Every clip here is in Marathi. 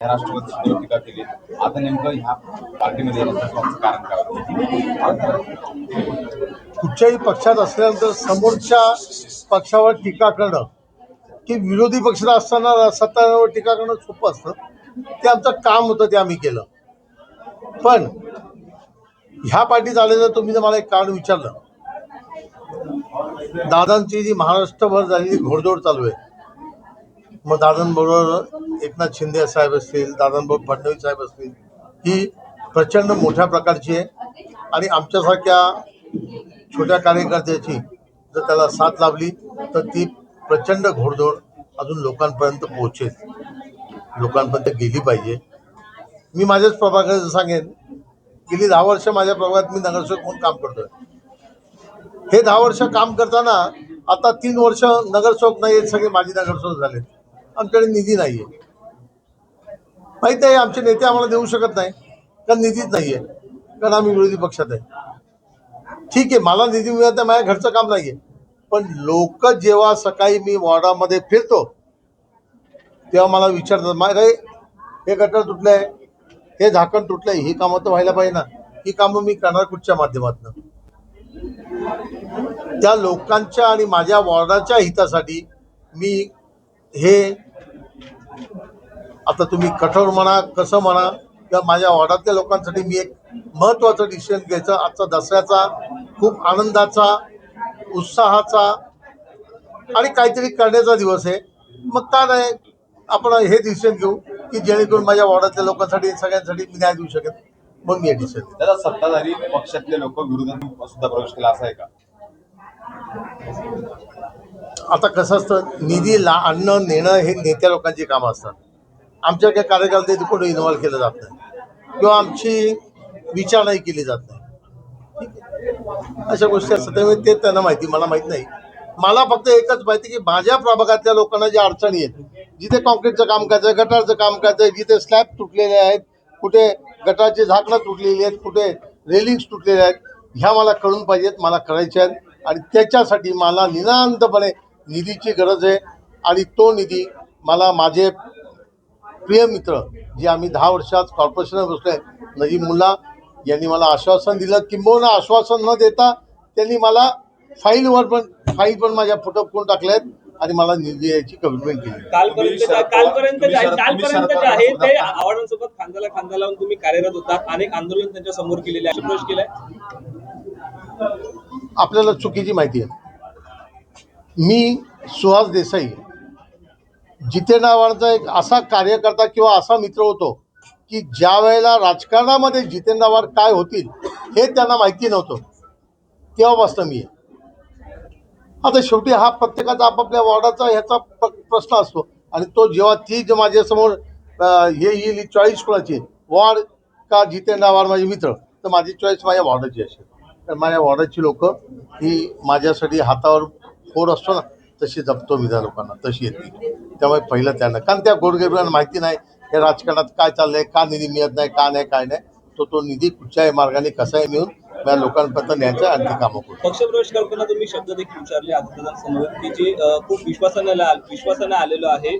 राष्ट्रवादीची टीका केली? आता नेमकं ह्या पार्टीमध्ये कारण काय कुठच्याही पक्षात असल्यानंतर समोरच्या पक्षावर टीका करणं की विरोधी पक्षात असताना सत्ताधाऱ्यावर टीका करणं सोपं असतं. ते आमचं काम होतं ते आम्ही केलं. पण ह्या पार्टीत आल्यानंतर तुम्ही जर मला एक कारण विचारलं. दादांची जी महाराष्ट्रभर झालेली घोडदौड चालू आहे मग दादांबरोबर एकनाथ शिंदे साहेब असतील दादांबरोबर फडणवीस साहेब असतील ही प्रचंड मोठ्या प्रकारची आहे. आणि आमच्यासारख्या छोट्या कार्यकर्त्याची जर त्याला साथ लाभली तर ती प्रचंड घोडदौड अजून लोकांपर्यंत पोहोचेल. लोकांपर्यंत गेली पाहिजे. मी माझ्याच प्रभागात सांगेन गेली दहा वर्ष माझ्या प्रभागात मी नगरसेवक म्हणून काम करतोय. हे दहा वर्ष काम करताना आता तीन वर्ष नगरसेवक नाही आहेत सगळे माजी नगरसेवक झालेत. आमच्याकडे निधी नाही आहे माहीत आहे आमचे नेते आम्हाला देऊ शकत नाही कारण निधीच नाही आहे कारण आम्ही विरोधी पक्षात आहे. ठीक आहे मला निधी मिळत नाही माझ्या घरचं काम नाही आहे पण लोक जेव्हा सकाळी मी वॉर्डामध्ये फिरतो तेव्हा मला विचारतात मा रे हे गटर तुटलं आहे हे झाकण तुटलं आहे ही कामं तर व्हायला पाहिजे ना. ही कामं मी करणार कुठच्या माध्यमातून? त्या लोकांच्या आणि माझ्या वॉर्डाच्या हितासाठी मी हे आता तुम्ही कठोर म्हणा कसं म्हणा किंवा माझ्या वॉर्डातल्या लोकांसाठी मी एक महत्त्वाचं डिसिजन घ्यायचं. आजचा दसऱ्याचा खूप आनंदाचा उत्साहाचा आणि काहीतरी करण्याचा दिवस आहे. मग का नाही आपण हे डिसिजन घेऊ की जेणेकरून माझ्या वॉर्डातल्या लोकांसाठी सगळ्यांसाठी मी न्याय देऊ शकेन? मग मी हे डिसिजन त्याचा सत्ताधारी पक्षातले लोक विरोधात सुद्धा प्रवेश केला असं आहे का? आता कसं असतं निधी ला आणणं नेणं हे नेत्या लोकांची कामं असतात. आमच्या काही कार्यकर्ते कुठं इन्व्हॉल्व केलं जात नाही. किंवा आमची विचारणाही केली जात नाही. ठीक आहे. अशा गोष्टी असतात. त्यामुळे ते त्यांना माहिती मला माहीत नाही. मला फक्त एकच माहिती की माझ्या प्रभागातल्या लोकांना ज्या अडचणी आहेत जिथे कॉन्क्रीटचं काम करायचं आहे गटारचं काम करायचं आहे जिथे स्लॅब तुटलेले आहेत कुठे गटारची झाकणं तुटलेली आहेत कुठे रेलिंग्स तुटलेल्या आहेत ह्या मला कळून पाहिजेत मला करायच्या आहेत. आणि त्याच्यासाठी मला निनांतपणे निधीची गरज आहे आणि तो निधी मला माझे प्रिय मित्र जे आम्ही दहा वर्षात कॉर्पोरेशनवर बसलोय नजीब मुल्ला यांनी मला आश्वासन दिलं. किंबहुना आश्वासन न देता त्यांनी मला फाईलवर पण फाईल पण माझ्या फोटो करून टाकल्यात आणि मला निधी द्यायची कमिटमेंट केली. कालपर्यंत कालपर्यंत तुम्ही जे- कालपर्यंत आहे ते आव्हाडांसोबत खांद्याला खांदा लावून तुम्ही कार्यरत होता अनेक आंदोलन त्यांच्यासमोर केलेले आहे. केलाय? आपल्याला चुकीची माहिती आहे. मी सुहास देसाई जितेंद्र आव्हाडचा एक असा कार्यकर्ता किंवा असा मित्र होतो की ज्या वेळेला राजकारणामध्ये जितेंद्र आव्हाड काय होतील हे त्यांना माहिती नव्हतं. तेव्हापासून मी. आता शेवटी हा प्रत्येकाचा आपापल्या वॉर्डाचा ह्याचा प्र- प्रश्न असतो. आणि तो जेव्हा ती जे माझ्यासमोर हे येईल चॉईस कोणाची? वॉर्ड का जितेंद्र आव्हाड माझे मित्र? तर माझी चॉईस माझ्या वॉर्डाची असेल. तर माझ्या वॉर्डाची लोक ही माझ्यासाठी हातावर फोड असतो ना तशी जपतो मी त्या लोकांना तशी येते. त्यामुळे पहिलं त्यांना कारण त्या गोरगरिबांना माहिती नाही हे राजकारणात काय चाललंय का निधी मिळत नाही का नाही काय नाही तो तो निधी कुठच्याही मार्गाने कसाही मिळून त्या लोकांपर्यंत न्यायचा आणि ती कामं करू पक्षप्रवेश करताना तुम्ही शब्द देखील विचारले की जे खूप विश्वासाने विश्वासाने आलेलो आहे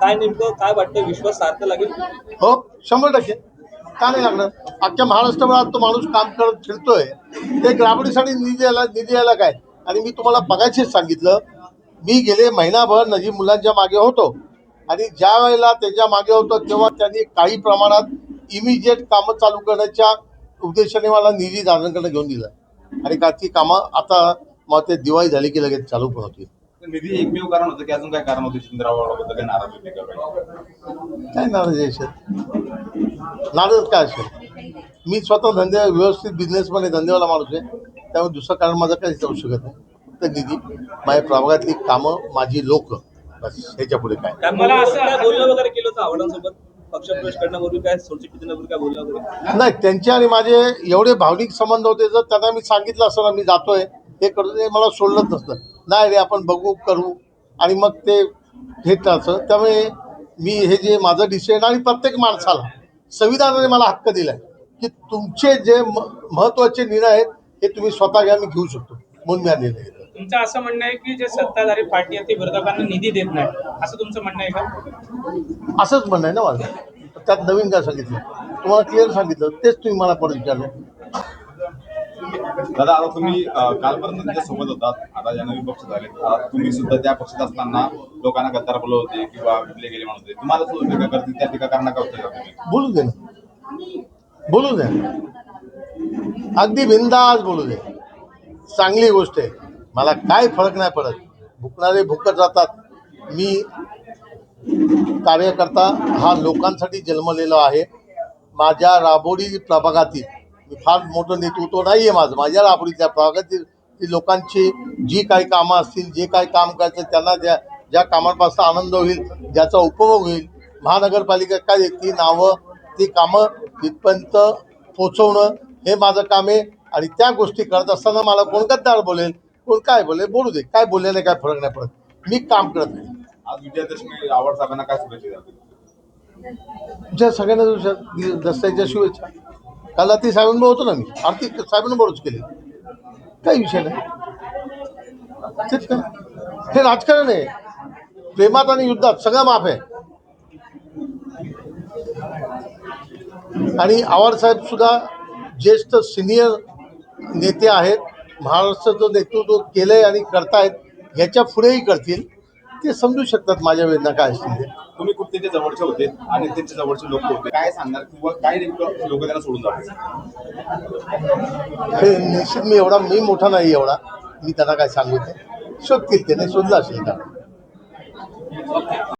काय नेमकं काय वाटतं विश्वास सार्थ लागेल? हो शंभर टक्के. का नाही लागणार? अख्ख्या महाराष्ट्रभरात तो माणूस काम करत फिरतोय. ते ग्रामणीसाठी निधी यायला निधी यायला काय? आणि मी तुम्हाला बघायचीच सांगितलं मी गेले महिनाभर नजीब मुलांच्या मागे होतो. आणि ज्या वेळेला त्याच्यामागे होतो तेव्हा त्यांनी काही प्रमाणात इमिजिएट कामं चालू करण्याच्या उद्देशाने मला निधी दादांकडे घेऊन दिला. आणि का ती कामं आता मग ते दिवाळी झाली की लगेच चालू पण होती निधी एकमेव कारण होतं की अजून काय कारण होते? नाराज होते? काय नाराज असेल? नाराज काय असेल? मी स्वतः धंदे व्यवस्थित बिझनेसमध्ये धंदेवाला माणूस आहे. त्यामुळे दुसरं कारण माझं काही जाऊ शकत नाही. फक्त निधी माझ्या प्रभागातली कामं माझी लोक बस ह्याच्या पुढे काय असं नाही त्यांचे आणि माझे एवढे भावनिक संबंध होते जर त्यांना मी सांगितलं असतं ना मी जातोय हे करतो ते मला सोडलंच नसतं. नाही रे आपण बघू करू. आणि मग ते हे असं. त्यामुळे मी हे जे माझं डिसिजन आणि प्रत्येक माणसाला संविधानाने मला हक्क दिलाय की तुमचे जे म- महत्त्वाचे निर्णय आहेत हे तुम्ही स्वतः घ्या मी घेऊ शकतो. म्हणून मी हा निर्णय घेतला. तुमचं असं म्हणणं आहे की जे सत्ताधारी पार्टी आहे ती विरोधकांना निधी देत नाही. असं तुमचं म्हणणं आहे का? असंच म्हणणं आहे ना माझं. त्यात नवीन काय सांगितलं? तुम्हाला क्लिअर सांगितलं. तेच तुम्ही मला परत विचारलं. दादा आता तुम्ही अं, कालपर्यंत त्यांच्यासोबत होतात आता ज्या नवीन पक्ष झाले आता तुम्ही सुद्धा त्या पक्षात असताना लोकांना गद्दार बोलत होते किंवा विकले गेले म्हणत होते. तुम्हाला सुद्धा टीका करतील त्या टीका करणार का होतं तुम्ही? बोलू दे ना. बोलू दे. अगदी बिंदास बोलू दे. चांगली गोष्ट आहे. मला काय फरक नाही पडत. भुकणारे भुकत राहतात मी कार्यकर्ता हा लोकांसाठी जन्मलेलो आहे. माझ्या राबोडी प्रभागातील मी फार मोठं नेतृत्व नाही आहे माझं. माझ्या राबोडीच्या प्रभागातील ती लोकांची जी काही कामं असतील जे काही काम करायचं त्यांना ज्या ज्या कामांपासून आनंद होईल ज्याचा उपभोग होईल महानगरपालिका काय ती नावं ती कामं तिथपर्यंत पोचवणं हे माझं काम आहे आणि त्या गोष्टी करत असताना मला कोण गद्दार बोलेल? कोण काय बोलेल? बोलू दे. काय बोलल्याने काय फरक नाही पडत. मी काम करत नाही. आज विजयादशमी आवड साहेबांना काय शुभेच्छा तुमच्या सगळ्यांना दसऱ्याच्या शुभेच्छा. काल रात्री साहेबांबरोबर होतो ना मी. आरती साहेबांबरोबरच केली. काही विषय नाही. तेच का हे राजकारण आहे. प्रेमात आणि युद्धात सगळं माफ आहे. आणि आवार साहेब सुद्धा ज्येष्ठ सिनियर नेते आहेत महाराष्ट्राचं नेतृत्व केलंय आणि करतायत ह्याच्या पुढेही करतील. ते समजू शकतात माझ्या वेदना काय असतील ते. तुम्ही खूप त्यांच्या जवळचे होते आणि त्यांच्या जवळचे लोक होते. काय सांगणार किंवा काय नेमकं लोक त्यांना सोडून जातात? हे निश्चित मी एवढा मी मोठा नाही एवढा. मी त्यांना काय सांगू ते शोधतील त्याने शोधलं असेल का